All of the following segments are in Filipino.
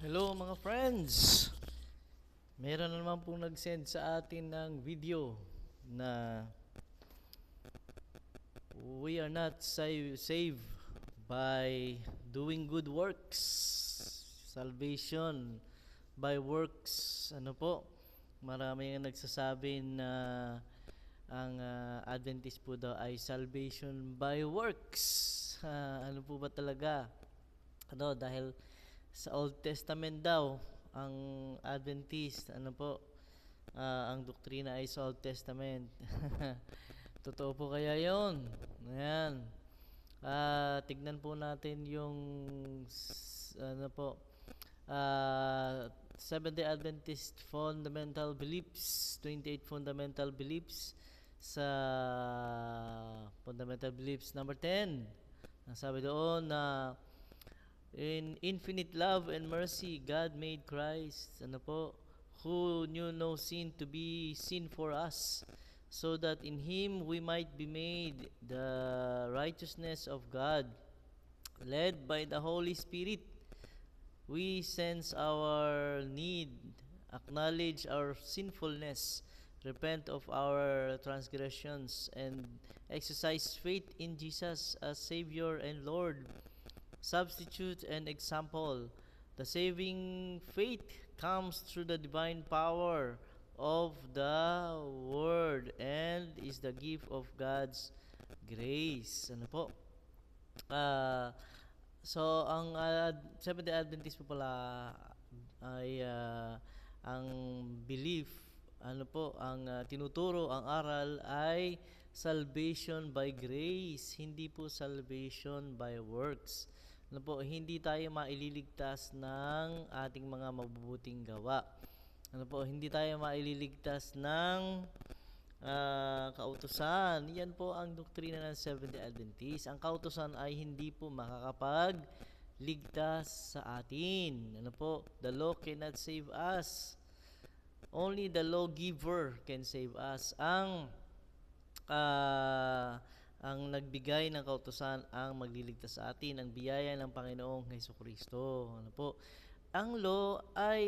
Hello mga friends! Meron na naman pong nag-send sa atin ng video na we are not sa- saved by doing good works. Salvation by works. Ano po? Marami ang nagsasabi na ang ah, Adventist po daw ay salvation by works. Ah, ano po ba talaga? Ano, dahil sa Old Testament daw, ang Adventist, ano po, ah, ang doktrina ay sa Old Testament. Totoo po kaya yon? Ayan. Ah, tignan po natin yung, ano po, ah, Seventh-day Adventist Fundamental Beliefs, 28 Fundamental Beliefs sa Fundamental Beliefs number 10. Ang sabi doon na In infinite love and mercy, God made Christ, ano po, who knew no sin to be sin for us, so that in Him we might be made the righteousness of God. Led by the Holy Spirit, we sense our need, acknowledge our sinfulness, repent of our transgressions, and exercise faith in Jesus as Savior and Lord substitute and example. The saving faith comes through the divine power of the Word and is the gift of God's grace. Ano po? Ah, so, ang uh, Seventh-day Adventist po pala ay ah, ang belief, ano po, ang ah, tinuturo, ang aral ay salvation by grace, hindi po salvation by works. Ano po, hindi tayo maililigtas ng ating mga mabubuting gawa. Ano po, hindi tayo maililigtas ng ah, kautusan. Yan po ang doktrina ng Seventh-day Adventist. Ang kautusan ay hindi po makakapagligtas sa atin. Ano po, the law cannot save us. Only the lawgiver can save us. Ang ah, ang nagbigay ng kautusan ang magliligtas sa atin, ang biyaya ng Panginoong Heso Kristo. Ano po? Ang law ay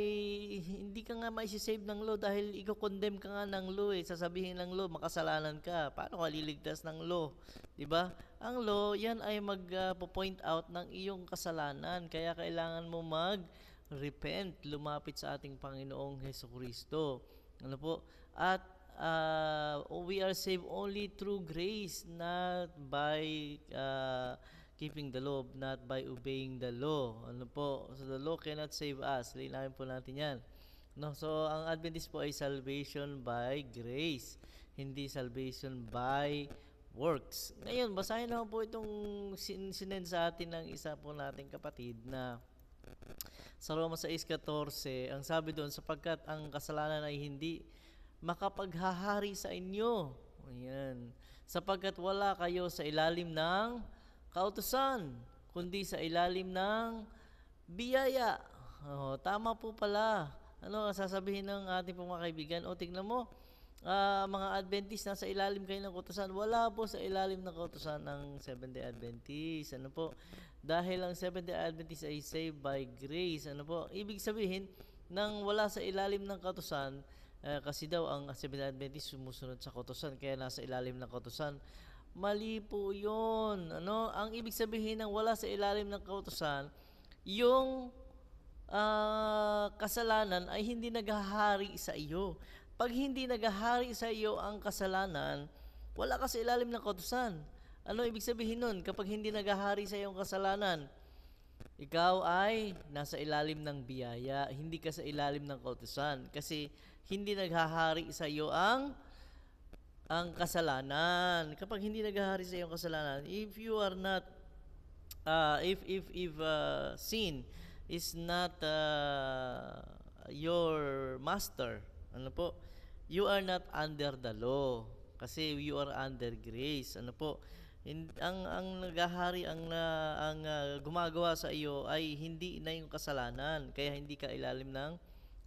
hindi ka nga maisisave ng law dahil ikaw condemn ka nga ng law eh. Sasabihin ng law, makasalanan ka. Paano ka liligtas ng law? ba? Ang law, yan ay mag-point out ng iyong kasalanan. Kaya kailangan mo mag repent, lumapit sa ating Panginoong Heso Kristo. Ano po? At uh, we are saved only through grace, not by uh, keeping the law, not by obeying the law. Ano po? So the law cannot save us. Linawin po natin yan. No, so ang Adventist po ay salvation by grace, hindi salvation by works. Ngayon, basahin naman po itong sin sinend sa atin ng isa po nating kapatid na sa Roma 6.14, ang sabi doon, sapagkat ang kasalanan ay hindi makapaghahari sa inyo. Ayan. Sapagkat wala kayo sa ilalim ng kautusan, kundi sa ilalim ng biyaya. Oh, tama po pala. Ano ang sasabihin ng ating mga kaibigan? O tingnan mo, ah, mga Adventist nasa ilalim kayo ng kautusan. Wala po sa ilalim ng kautusan ng Seventh-day Adventist. Ano po? Dahil ang Seventh-day Adventist ay saved by grace. Ano po? Ibig sabihin, nang wala sa ilalim ng kautusan, eh, kasi daw ang Seventh-day Adventist sumusunod sa kautusan, kaya nasa ilalim ng kautusan. Mali po yun. Ano? Ang ibig sabihin ng wala sa ilalim ng kautusan, yung ah, kasalanan ay hindi naghahari sa iyo. Pag hindi naghahari sa iyo ang kasalanan, wala ka sa ilalim ng kautusan. Ano ibig sabihin nun? Kapag hindi naghahari sa iyo ang kasalanan, ikaw ay nasa ilalim ng biyaya, hindi ka sa ilalim ng kautusan. Kasi hindi naghahari sa iyo ang ang kasalanan. Kapag hindi naghahari sa iyo ang kasalanan, if you are not uh, if if if uh, sin is not uh, your master, ano po? You are not under the law kasi you are under grace. Ano po? Hin- ang ang naghahari ang na- ang uh, gumagawa sa iyo ay hindi na yung kasalanan kaya hindi ka ilalim ng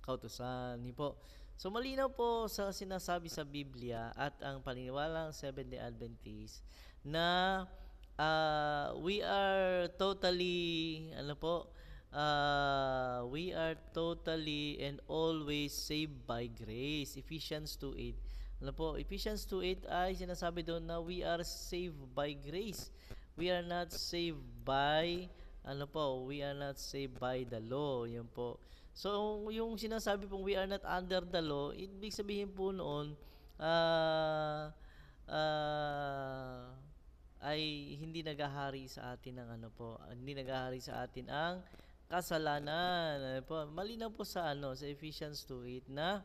kautusan. Hindi po. So malinaw po sa sinasabi sa Biblia at ang paniniwalang Seventh-day Adventist na uh, we are totally ano po uh, we are totally and always saved by grace. Ephesians 2.8. Ano po, Ephesians 2.8 ay sinasabi doon na we are saved by grace. We are not saved by, ano po, we are not saved by the law. Yan po. So, yung sinasabi pong we are not under the law, ibig sabihin po noon, ah, ah, ay hindi nagahari sa atin ang ano po, hindi nagahari sa atin ang kasalanan. Ano po, malinaw po sa ano sa Ephesians 2:8 na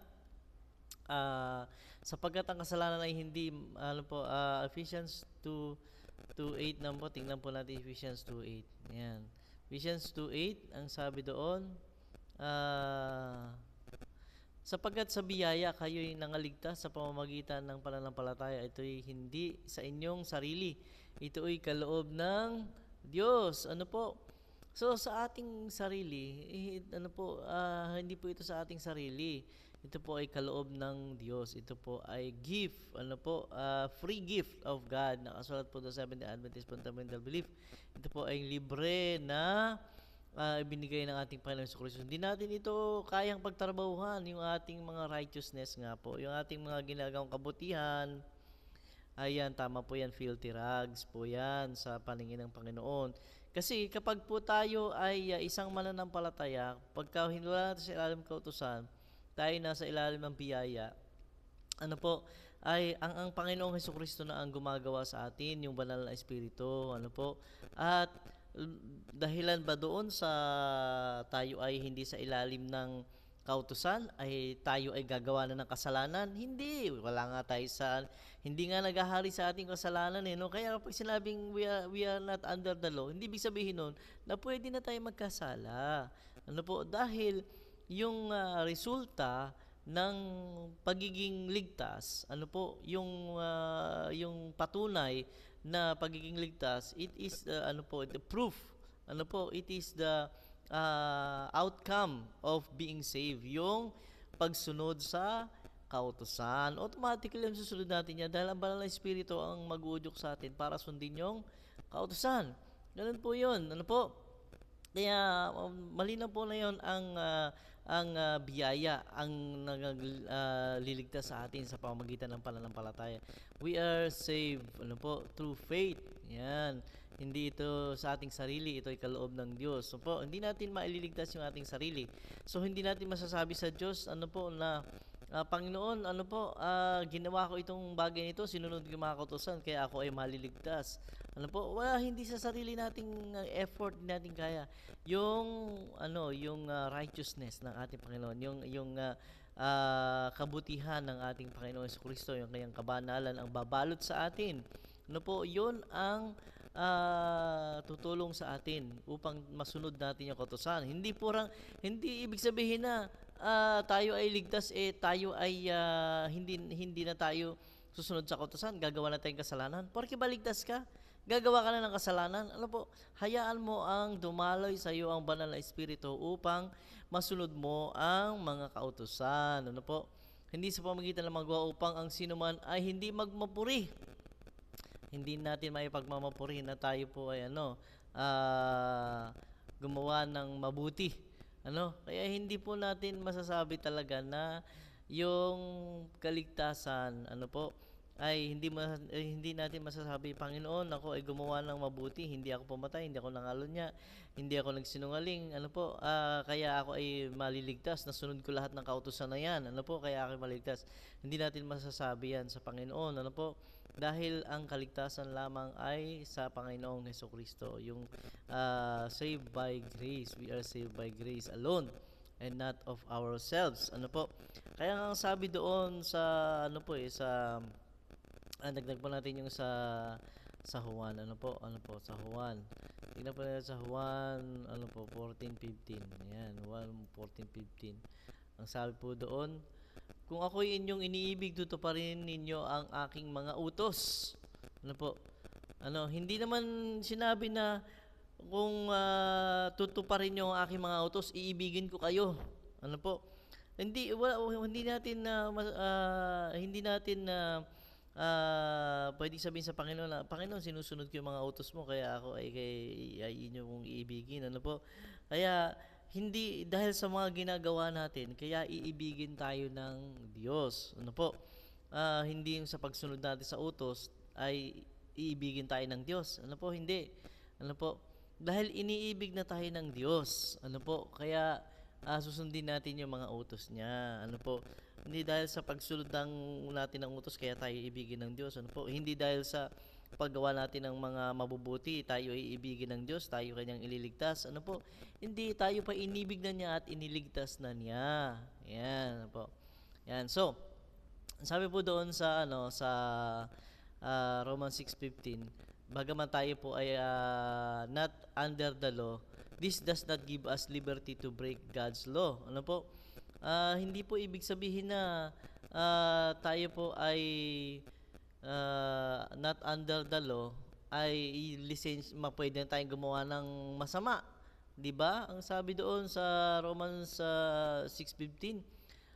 ah sapagkat ang kasalanan ay hindi ano po ah, Ephesians 2 2:8 na po tingnan po natin Ephesians 2:8 yan Ephesians 2:8 ang sabi doon ah sapagkat sa biyaya kayo'y nangaligtas sa pamamagitan ng pananampalataya ito'y hindi sa inyong sarili ito'y kaloob ng Diyos ano po So sa ating sarili, eh, ano po, ah, hindi po ito sa ating sarili. Ito po ay kaloob ng Diyos. Ito po ay gift, ano po, ah, free gift of God. Nakasulat po sa Seventh-day Adventist Fundamental Belief. Ito po ay libre na ah, ibinigay ng ating Panginoon sa Kristo. Hindi natin ito kayang pagtrabahuhan, yung ating mga righteousness nga po, yung ating mga ginagawang kabutihan, Ayan, tama po yan, filthy rags po yan sa paningin ng Panginoon. Kasi kapag po tayo ay uh, isang mananampalataya, pagka hinula natin sa ilalim kautusan, tayo nasa ilalim ng biyaya, ano po, ay ang, ang Panginoong Heso Kristo na ang gumagawa sa atin, yung banal na Espiritu, ano po, at dahilan ba doon sa tayo ay hindi sa ilalim ng kautusan ay tayo ay gagawa na ng kasalanan? Hindi. Wala nga tayo sa hindi nga nagahari sa ating kasalanan eh. No? Kaya kapag sinabing we are, we are not under the law, hindi ibig sabihin nun na pwede na tayo magkasala. Ano po? Dahil yung ah, resulta ng pagiging ligtas, ano po, yung ah, yung patunay na pagiging ligtas, it is the, ano po, the proof. Ano po, it is the ah, outcome of being saved. Yung pagsunod sa kautusan. Automatically ang susunod natin yan dahil ang banal na espiritu ang mag-uudyok sa atin para sundin yung kautusan. Ganun po yun. Ano po? Kaya um, malinaw po na yon ang ah, ang ah, biyaya ang nagliligtas sa atin sa pamamagitan ng pananampalataya. We are saved ano po through faith. Yan. Hindi ito sa ating sarili, ito ay kaloob ng Diyos. So po, hindi natin maililigtas yung ating sarili. So hindi natin masasabi sa Diyos ano po na Ah, Panginoon, ano po, ah, ginawa ko itong bagay nito, sinunod ko mga kautusan, kaya ako ay maliligtas. Ano po, wala, hindi sa sarili nating ah, effort hindi natin kaya. Yung, ano, yung ah, righteousness ng ating Panginoon, yung, yung ah, ah, kabutihan ng ating Panginoon sa Kristo, yung kanyang kabanalan, ang babalot sa atin. Ano po, yun ang ah, tutulong sa atin upang masunod natin yung kautusan. Hindi po rang, hindi ibig sabihin na ah, tayo ay ligtas eh tayo ay ah, hindi hindi na tayo susunod sa kautusan, gagawa na tayong kasalanan. Porque ba ligtas ka? Gagawa ka na ng kasalanan. Ano po? Hayaan mo ang dumaloy sa iyo ang banal na espiritu upang masunod mo ang mga kautusan. Ano po? Hindi sa pamagitan ng magawa upang ang sinuman ay hindi magmapuri hindi natin maipagmamapuri na tayo po ay ano, ah, gumawa ng mabuti. Ano? Kaya hindi po natin masasabi talaga na yung kaligtasan, ano po, ay hindi ma- eh, hindi natin masasabi, Panginoon, ako ay gumawa ng mabuti, hindi ako pumatay, hindi ako nangalon niya, hindi ako nagsinungaling, ano po, ah, kaya ako ay maliligtas, nasunod ko lahat ng kautusan na yan, ano po, kaya ako ay maligtas. Hindi natin masasabi yan sa Panginoon, ano po, dahil ang kaligtasan lamang ay sa Panginoong Heso Kristo. Yung ah, saved by grace, we are saved by grace alone and not of ourselves. Ano po? Kaya nga ang sabi doon sa ano po eh sa ah, dagdag po natin yung sa sa Juan. Ano po? Ano po? Sa Juan. Tingnan po natin sa Juan, ano po, 14:15. Yan, Juan 14:15. Ang sabi po doon, kung ako'y inyong iniibig, tutuparin ninyo ang aking mga utos. Ano po? Ano, hindi naman sinabi na kung uh, tutuparin niyo ang aking mga utos, iibigin ko kayo. Ano po? Hindi wala, hindi natin na mas- ah, hindi natin na ah pwede sabihin sa Panginoon na, Panginoon, sinusunod ko yung mga utos mo, kaya ako ay, kay, ay inyo kong iibigin. Ano po? Kaya, hindi, dahil sa mga ginagawa natin, kaya iibigin tayo ng Diyos. Ano po? Ah, hindi yung sa pagsunod natin sa utos, ay iibigin tayo ng Diyos. Ano po? Hindi. Ano po? Dahil iniibig na tayo ng Diyos. Ano po? Kaya ah, susundin natin yung mga utos niya. Ano po? Hindi dahil sa pagsunod ng natin ng utos kaya tayo ibigin ng Diyos. Ano po? Hindi dahil sa paggawa natin ng mga mabubuti, tayo ay ibigin ng Diyos, tayo kanyang ililigtas. Ano po? Hindi, tayo pa inibig na niya at iniligtas na niya. Yan, ano po. Yan. So, sabi po doon sa ano sa ah, Romans 6:15, bagaman tayo po ay ah, not under the law, this does not give us liberty to break God's law. Ano po? Ah, hindi po ibig sabihin na ah, tayo po ay ah, not under the law ay license mapwede tayong gumawa ng masama. 'Di ba? Ang sabi doon sa Romans ah, 6:15,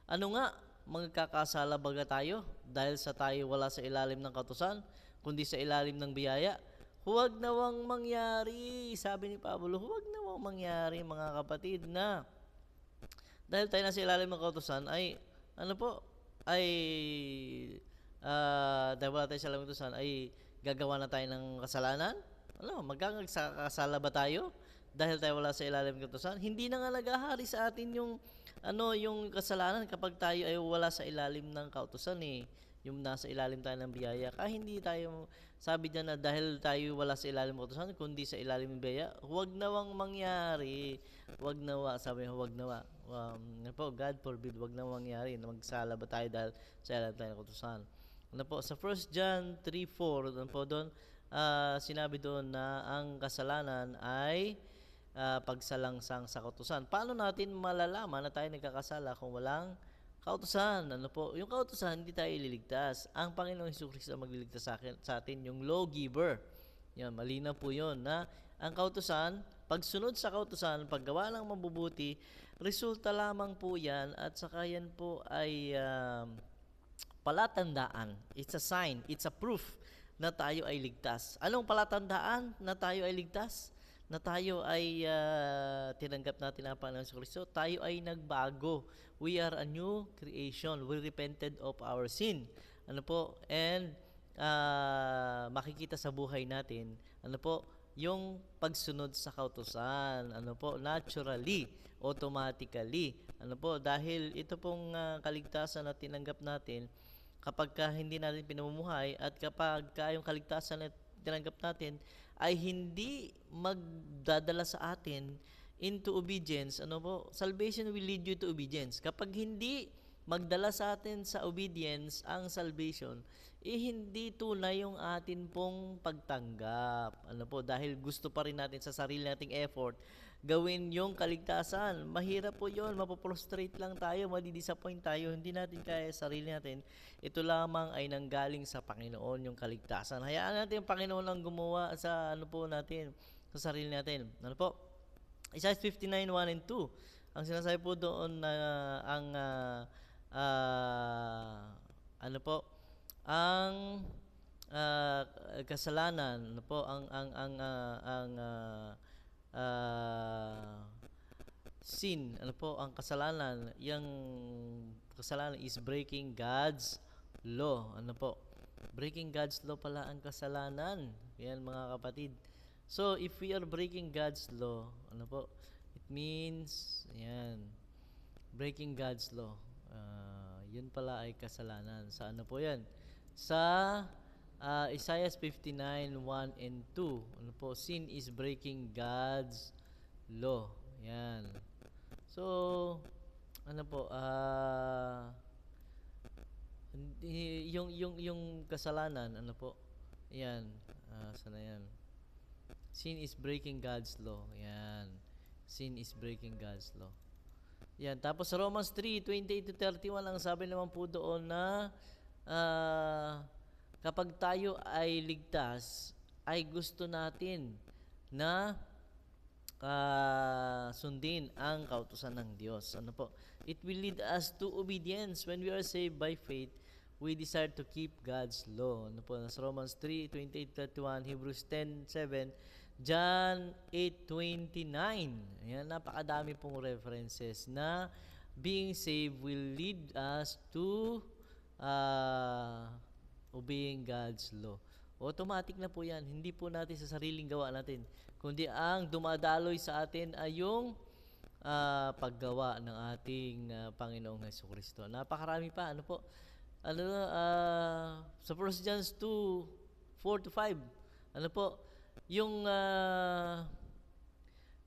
ano nga magkakasala baga tayo dahil sa tayo wala sa ilalim ng katusan kundi sa ilalim ng biyaya. Huwag nawang mangyari, sabi ni Pablo, huwag nawang mangyari mga kapatid na dahil tayo nasa ilalim ng kautusan ay ano po ay ah dahil wala tayo sa ilalim ng kautusan ay gagawa na tayo ng kasalanan. Ano magkakasala ba tayo? Dahil tayo wala sa ilalim ng kautusan hindi na nga naghahari sa atin yung ano yung kasalanan kapag tayo ay wala sa ilalim ng kautusan eh. Yung nasa ilalim tayo ng biyaya. Kaya hindi tayo sabi niya na dahil tayo wala sa ilalim ng kautusan kundi sa ilalim ng biyaya huwag nawang mangyari. Huwag nawa sabi niya huwag nawa. Um, ano po God forbid huwag nawang mangyari na magsala ba tayo dahil sa ilalim tayo ng kautusan ano po sa 1 John 3:4 ano po doon ah, sinabi doon na ang kasalanan ay ah, pagsalangsang sa kautusan paano natin malalaman na tayo nagkakasala kung walang Kautusan, ano po? Yung kautusan, hindi tayo ililigtas. Ang Panginoong Hesus Kristo magliligtas sa, akin, sa atin, yung lawgiver. Yan, malinaw po yun na ang kautusan, pagsunod sa kautusan, paggawa ng mabubuti, resulta lamang po yan at saka yan po ay um, palatandaan. It's a sign, it's a proof na tayo ay ligtas. Anong palatandaan na tayo ay ligtas? Na tayo ay ah, tinanggap natin ang Panginoon sa Kristo. Tayo ay nagbago. We are a new creation. We repented of our sin. Ano po? And ah, makikita sa buhay natin, ano po, yung pagsunod sa kautusan, ano po, naturally, automatically, ano po, dahil ito pong ah, kaligtasan na tinanggap natin, kapag ka hindi natin pinamumuhay at kapag ka yung kaligtasan na tinanggap natin ay hindi magdadala sa atin into obedience, ano po, salvation will lead you to obedience. Kapag hindi magdala sa atin sa obedience ang salvation, eh hindi tunay yung atin pong pagtanggap. Ano po, dahil gusto pa rin natin sa sarili nating effort, gawin yung kaligtasan. Mahirap po yun, mapoprostrate lang tayo, madidisappoint tayo, hindi natin kaya sa sarili natin. Ito lamang ay nanggaling sa Panginoon yung kaligtasan. Hayaan natin yung Panginoon lang gumawa sa ano po natin, sa sarili natin. Ano po? Isaiah 59, 1 and 2. Ang sinasabi po doon na ang ah, ah, ano po, ang ah, kasalanan, ano po, ang ang ang ah, ang ah, ah, sin, ano po, ang kasalanan, yung kasalanan is breaking God's law. Ano po? Breaking God's law pala ang kasalanan. Yan mga kapatid. So, if we are breaking God's law, ano po? It means, yan, breaking God's law. Ah, yun pala ay kasalanan. Sa ano po yan? Sa ah, Isaiah 59, 1 and 2. Ano po? Sin is breaking God's law. Yan. So, ano po? Ah, hindi, yung, yung, yung kasalanan, ano po? Yan. Ah, sana yan? Sin is breaking God's law. Yan. Sin is breaking God's law. Yan. Tapos sa Romans 3, 28 to 31, ang sabi naman po doon na ah, kapag tayo ay ligtas, ay gusto natin na ah, sundin ang kautusan ng Diyos. Ano po? It will lead us to obedience when we are saved by faith. we desire to keep God's law. Ano po, nasa Romans 3, 28, 31, Hebrews 10, 7, John 8.29. Ayan, napakadami pong references na being saved will lead us to uh, obeying God's law. Automatic na po yan. Hindi po natin sa sariling gawa natin. Kundi ang dumadaloy sa atin ay yung uh, paggawa ng ating uh, Panginoong Heso Kristo. Napakarami pa. Ano po? Ano, uh, sa 1 John 2, 4 to 5. Ano po? Yung uh,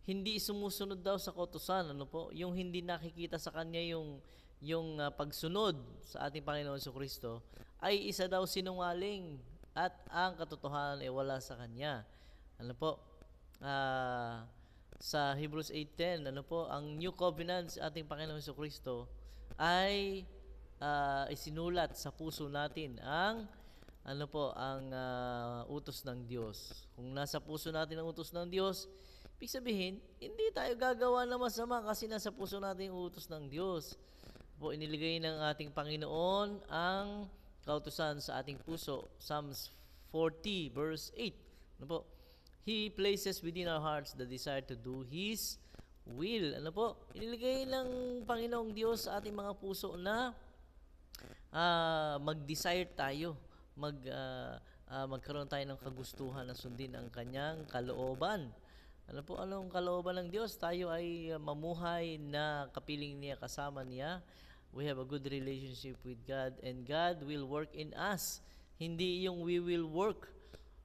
hindi sumusunod daw sa kautusan, ano po? Yung hindi nakikita sa kanya yung yung uh, pagsunod sa ating Panginoon sa Kristo ay isa daw sinungaling at ang katotohanan ay wala sa kanya. Ano po? Uh, sa Hebrews 8.10, ano po, ang new covenant sa ating Panginoon sa Kristo ay uh, isinulat sa puso natin ang ano po, ang uh, utos ng Diyos. Kung nasa puso natin ang utos ng Diyos, ibig sabihin, hindi tayo gagawa ng masama kasi nasa puso natin ang utos ng Diyos. Po, iniligay ng ating Panginoon ang kautusan sa ating puso. Psalms 40 verse 8. Ano po? He places within our hearts the desire to do His will. Ano po? Iniligay ng Panginoong Diyos sa ating mga puso na uh, mag-desire tayo mag uh, uh, magkaroon tayo ng kagustuhan na sundin ang kanyang kalooban. Ano po anong kalooban ng Diyos? Tayo ay uh, mamuhay na kapiling niya kasama niya. We have a good relationship with God and God will work in us. Hindi yung we will work.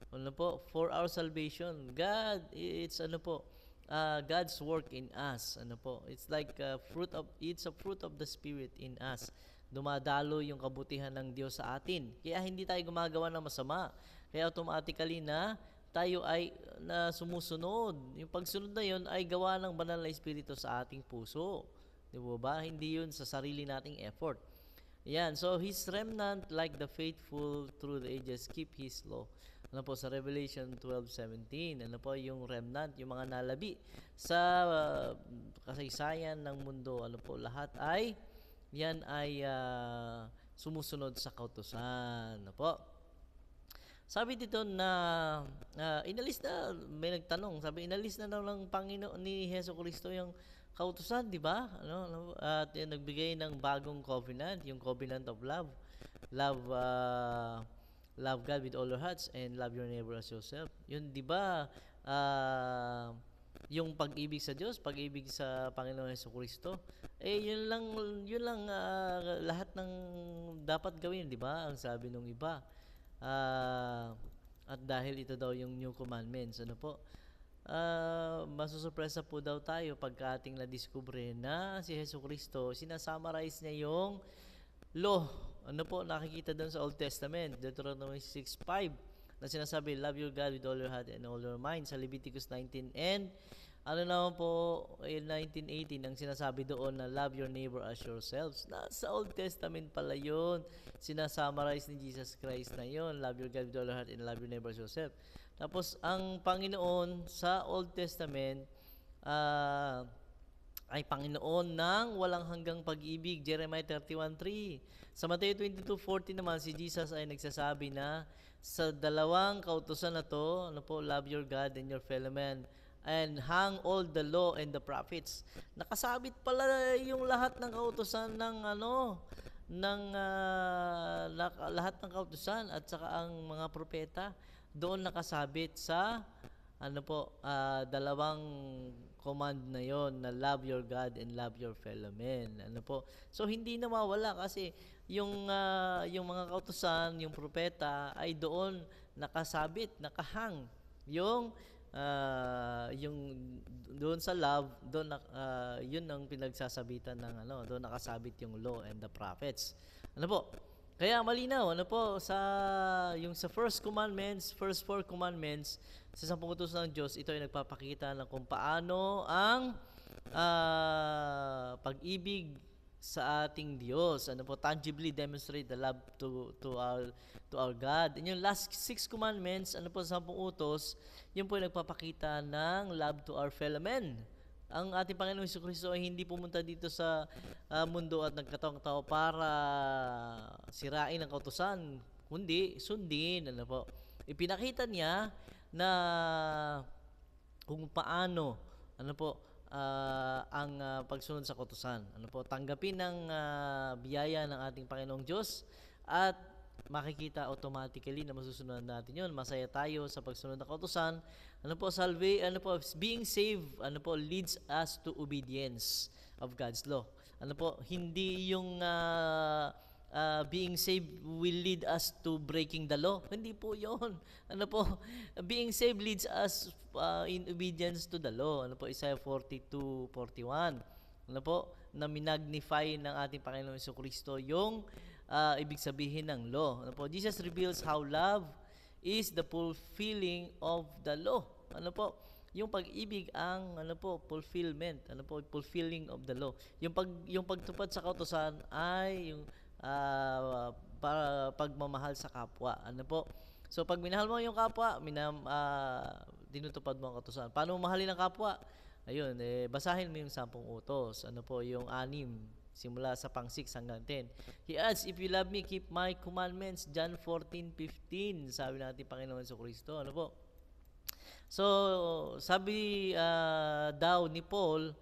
Ano po? For our salvation. God, it's ano po? Uh, God's work in us. Ano po? It's like a fruit of it's a fruit of the spirit in us dumadalo yung kabutihan ng Diyos sa atin. Kaya hindi tayo gumagawa ng masama. Kaya automatically na tayo ay na sumusunod. Yung pagsunod na yun ay gawa ng banal na Espiritu sa ating puso. Di ba? Hindi yun sa sarili nating effort. Yan. So, His remnant, like the faithful through the ages, keep His law. Ano po, sa Revelation 12:17, ano po, yung remnant, yung mga nalabi sa uh, kasaysayan ng mundo, ano po, lahat ay yan ay uh, sumusunod sa kautusan. Ano po? Sabi dito na uh, inalis na, may nagtanong, sabi inalis na daw ng Panginoon ni Heso Kristo yung kautusan, di ba? Ano, ano, at uh, nagbigay ng bagong covenant, yung covenant of love. Love uh, love God with all your hearts and love your neighbor as yourself. Yun, di ba? Uh, yung pag-ibig sa Diyos, pag-ibig sa Panginoon Hesus Kristo, eh yun lang yun lang uh, lahat ng dapat gawin, 'di ba? Ang sabi nung iba. Uh, at dahil ito daw yung new commandments, ano po? Uh, masusurpresa po daw tayo pagka ating na-discover na si Hesus Kristo, sinasummarize niya yung law. Ano po, nakikita doon sa Old Testament, Deuteronomy 6.5 na sinasabi, love your God with all your heart and all your mind sa Leviticus 19 and ano naman po in 1918 ang sinasabi doon na love your neighbor as yourselves. Nasa Old Testament pala yun. Sinasummarize ni Jesus Christ na yun. Love your God with all your heart and love your neighbor as yourself. Tapos ang Panginoon sa Old Testament uh, ay Panginoon ng walang hanggang pag-ibig. Jeremiah 31.3 Sa Mateo 22.40 naman si Jesus ay nagsasabi na sa dalawang kautusan na to, ano po, love your God and your fellow man, and hang all the law and the prophets. Nakasabit pala yung lahat ng kautusan ng ano, ng uh, lahat ng kautusan at saka ang mga propeta doon nakasabit sa ano po, uh, dalawang command na yon na love your God and love your fellow men. Ano po? So hindi na mawala kasi yung uh, yung mga kautusan, yung propeta ay doon nakasabit, nakahang yung uh, yung doon sa love, doon uh, yun ang pinagsasabitan ng ano, doon nakasabit yung law and the prophets. Ano po? Kaya malinaw, ano po, sa yung sa first commandments, first four commandments, sa sampung utos ng Diyos, ito ay nagpapakita ng kung paano ang uh, pag-ibig sa ating Diyos. Ano po, tangibly demonstrate the love to to our to our God. And yung last six commandments, ano po, sampung utos, yun po ay nagpapakita ng love to our fellow men. Ang ating Panginoong Hesus Kristo ay hindi pumunta dito sa ah, mundo at nagkataong tao para sirain ang kautusan, kundi sundin. Ano po? Ipinakita niya na kung paano ano po ah, ang ah, pagsunod sa kautusan. Ano po, tanggapin ang ah, biyaya ng ating Panginoong Diyos at makikita automatically na masusunod natin 'yon. Masaya tayo sa pagsunod ng kautusan. Ano po, salve, ano po, being saved, ano po, leads us to obedience of God's law. Ano po, hindi yung ah, uh, being saved will lead us to breaking the law. Hindi po yon. Ano po, being saved leads us uh, in obedience to the law. Ano po, Isaiah 42, 41. Ano po, na minagnify ng ating Panginoon Kristo yung uh, ibig sabihin ng law. Ano po, Jesus reveals how love is the fulfilling of the law. Ano po, yung pag-ibig ang ano po fulfillment ano po fulfilling of the law yung pag yung pagtupad sa kautusan ay yung ah, para pagmamahal sa kapwa. Ano po? So pag minahal mo yung kapwa, minam ah, dinutupad mo ang kautusan. Paano mo mahalin ang kapwa? Ayun, eh, basahin mo yung sampung utos. Ano po, yung anim, simula sa pang 6 hanggang 10. He adds, If you love me, keep my commandments. John 14:15, sabi natin Panginoon sa Kristo. Ano po? So, sabi ah, daw ni Paul,